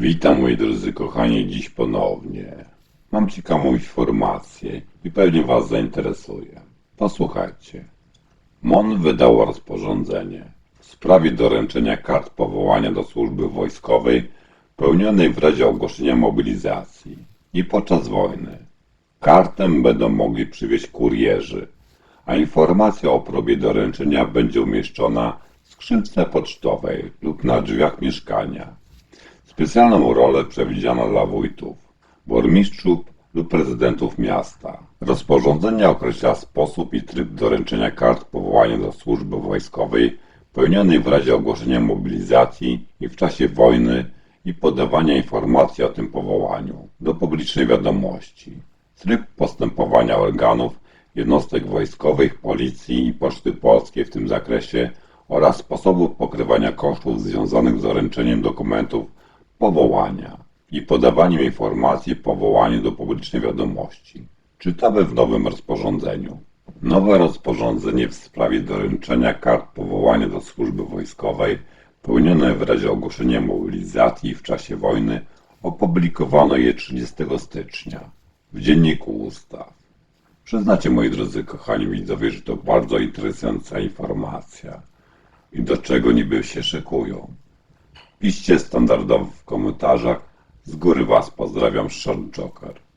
Witam moi drodzy kochani dziś ponownie. Mam ciekawą informację i pewnie Was zainteresuje. Posłuchajcie. MON wydał rozporządzenie w sprawie doręczenia kart powołania do służby wojskowej pełnionej w razie ogłoszenia mobilizacji i podczas wojny. Kartę będą mogli przywieźć kurierzy, a informacja o próbie doręczenia będzie umieszczona w skrzynce pocztowej lub na drzwiach mieszkania. Specjalną rolę przewidziano dla wójtów, burmistrzów lub prezydentów miasta. Rozporządzenie określa sposób i tryb doręczenia kart powołania do służby wojskowej pełnionej w razie ogłoszenia mobilizacji i w czasie wojny i podawania informacji o tym powołaniu do publicznej wiadomości. Tryb postępowania organów, jednostek wojskowych, policji i Poczty Polskiej w tym zakresie oraz sposobu pokrywania kosztów związanych z doręczeniem dokumentów powołania i podawaniem informacji o powołaniu do publicznej wiadomości. Czytamy w nowym rozporządzeniu. Nowe rozporządzenie w sprawie doręczenia kart powołania do służby wojskowej pełnione w razie ogłoszenia mobilizacji w czasie wojny opublikowano je 30 stycznia w Dzienniku Ustaw. Przyznacie, moi drodzy kochani widzowie, że to bardzo interesująca informacja. I do czego niby się szykują? Piszcie standardowo w komentarzach. Z góry Was pozdrawiam, Sean Joker.